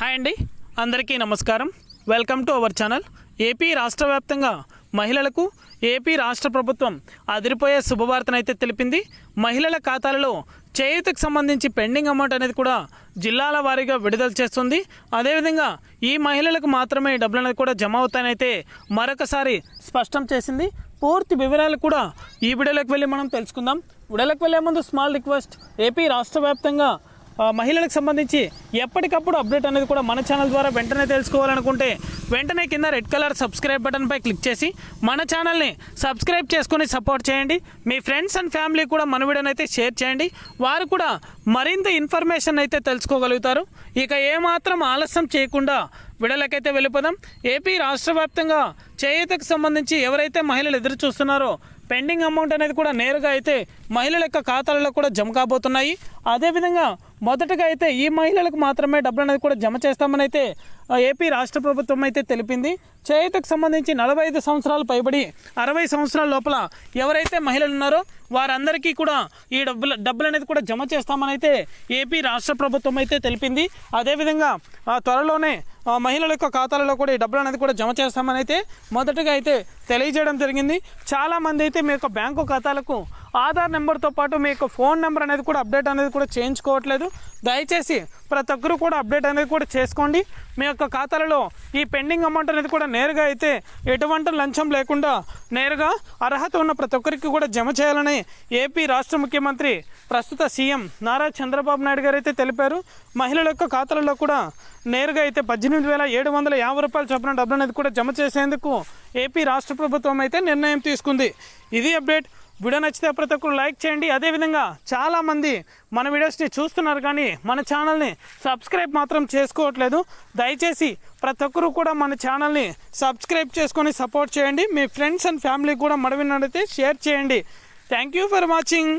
Hi అండి. అందరికీ నమస్కారం. Welcome to our channel. AP రాష్ట్ర వ్యాప్తంగా మహిళలకు ఏపీ రాష్ట్ర ప్రభుత్వం అదిరిపోయే శుభవార్తనైతే తెలిపింది. మహిళల ఖాతాలలో చేయూతకు సంబంధించి పెండింగ్ అమౌంట్ అనేది కూడా జిల్లాల వారీగా విడుదల చేస్తుంది. అదేవిధంగా ఈ మహిళలకు మాత్రమే డబ్బులు అనేది కూడా జమ అవుతాయనైతే మరొకసారి స్పష్టం చేసింది. పూర్తి వివరాలు కూడా ఈ వీడియోలోకి వెళ్ళి మనం తెలుసుకుందాం. విడలకు వెళ్ళే ముందు స్మాల్ రిక్వెస్ట్. ఏపీ రాష్ట్ర వ్యాప్తంగా మహిళలకు సంబంధించి ఎప్పటికప్పుడు అప్డేట్ అనేది కూడా మన ఛానల్ ద్వారా వెంటనే తెలుసుకోవాలనుకుంటే వెంటనే కింద రెడ్ కలర్ సబ్స్క్రైబ్ బటన్పై క్లిక్ చేసి మన ఛానల్ని సబ్స్క్రైబ్ చేసుకొని సపోర్ట్ చేయండి. మీ ఫ్రెండ్స్ అండ్ ఫ్యామిలీ కూడా మన వీడియోని అయితే షేర్ చేయండి. వారు కూడా మరింత ఇన్ఫర్మేషన్ అయితే తెలుసుకోగలుగుతారు. ఇక ఏమాత్రం ఆలస్యం చేయకుండా విడలకైతే వెళ్ళిపోదాం. ఏపీ రాష్ట్ర వ్యాప్తంగా చేయూతకు సంబంధించి ఎవరైతే మహిళలు ఎదురు చూస్తున్నారో పెండింగ్ అమౌంట్ అనేది కూడా నేరుగా అయితే మహిళల యొక్క ఖాతాలలో కూడా జమ కాబోతున్నాయి. అదేవిధంగా మొదటగా అయితే ఈ మహిళలకు మాత్రమే డబ్బులు అనేది కూడా జమ చేస్తామని అయితే ఏపీ రాష్ట్ర ప్రభుత్వం అయితే తెలిపింది. చేయూతకు సంబంధించి నలభై ఐదు సంవత్సరాలు పైబడి అరవై సంవత్సరాల లోపల ఎవరైతే మహిళలు ఉన్నారో వారందరికీ కూడా ఈ డబ్బులు డబ్బులు అనేది కూడా జమ చేస్తామని అయితే ఏపీ రాష్ట్ర ప్రభుత్వం అయితే తెలిపింది. అదేవిధంగా ఆ, త్వరలోనే మహిళల యొక్క ఖాతాలలో కూడా ఈ డబ్బులు అనేది కూడా జమ చేస్తామని అయితే మొదటగా అయితే తెలియజేయడం జరిగింది. చాలామంది అయితే మీ యొక్క బ్యాంకు ఖాతాలకు ఆధార్ నెంబర్తో పాటు మీ యొక్క ఫోన్ నెంబర్ అనేది కూడా అప్డేట్ అనేది కూడా చేయించుకోవట్లేదు. దయచేసి ప్రతి ఒక్కరు కూడా అప్డేట్ అనేది కూడా చేసుకోండి. మీ యొక్క ఖాతాలలో ఈ పెండింగ్ అమౌంట్ అనేది కూడా నేరుగా అయితే ఎటువంటి లంచం లేకుండా నేరుగా అర్హత ఉన్న ప్రతి ఒక్కరికి కూడా జమ చేయాలని ఏపీ రాష్ట్ర ముఖ్యమంత్రి ప్రస్తుత సీఎం నారా చంద్రబాబు నాయుడు గారు అయితే తెలిపారు. మహిళల యొక్క ఖాతాలలో కూడా నేరుగా అయితే పద్దెనిమిది వేల ఏడు వందల యాభై రూపాయలు చొప్పున డబ్బులు అనేది కూడా జమ చేసేందుకు ఏపీ రాష్ట్ర ప్రభుత్వం అయితే నిర్ణయం తీసుకుంది. ఇది అప్డేట్. వీడియో నచ్చితే ప్రతి ఒక్కరు లైక్ చేయండి. అదేవిధంగా చాలామంది మన వీడియోస్ని చూస్తున్నారు కానీ మన ఛానల్ని సబ్స్క్రైబ్ మాత్రం చేసుకోవట్లేదు. దయచేసి ప్రతి ఒక్కరు కూడా మన ఛానల్ని సబ్స్క్రైబ్ చేసుకొని సపోర్ట్ చేయండి. మీ ఫ్రెండ్స్ అండ్ ఫ్యామిలీ కూడా మడవినట్టయితే షేర్ చేయండి. Thank you for watching.